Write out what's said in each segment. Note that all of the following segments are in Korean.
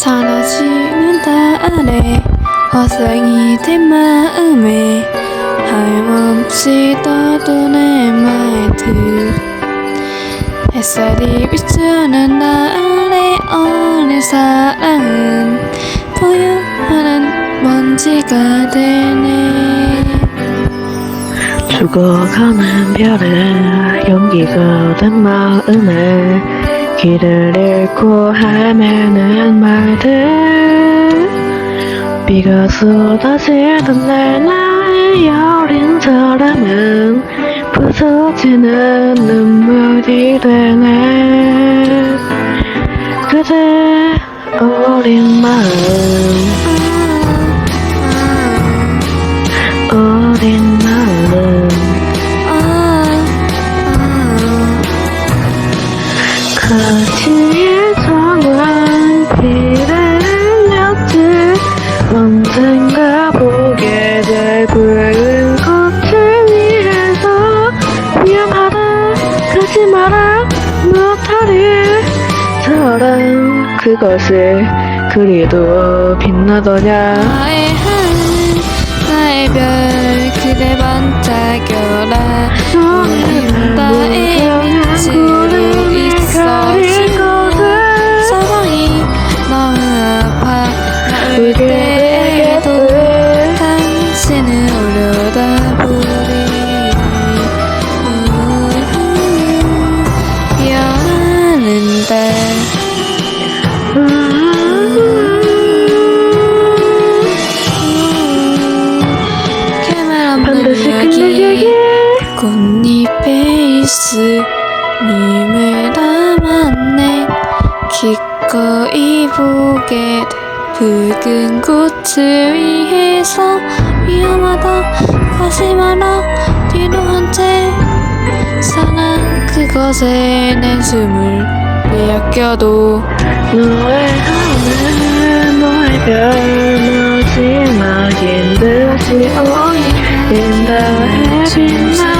사라지는 달에 화상이 된 마음에 하염없이 떠도는 말들. 햇살이 비추는 날에 어린 사랑은 포효하는 먼지가 되네. 죽어가는 별에 용기가 된 마음에 길을 잃고 헤매는 말들. 비가 쏟아지던 날 나의 여린 사람은 부서지는 눈물이 되네. 그대 어린 마음 거치의 정원 비례였지 언젠가 보게 될 붉은 꽃을 위해서 위험하다. 가지 마라. 못하리? 사랑 그것을 그리도 빛나더냐? 나의 별 그대 반짝여라 꽃잎에 있을 님을 담았네 기꺼이 보게 돼. 붉은 꽃을 위해서 위험하다. 가지 마라. 뒤로 한 채. 사랑 그것에 내 숨을 빼앗겨도 너의 하늘 너의 별 마지막인 듯이 오니 인다에 빛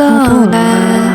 そう。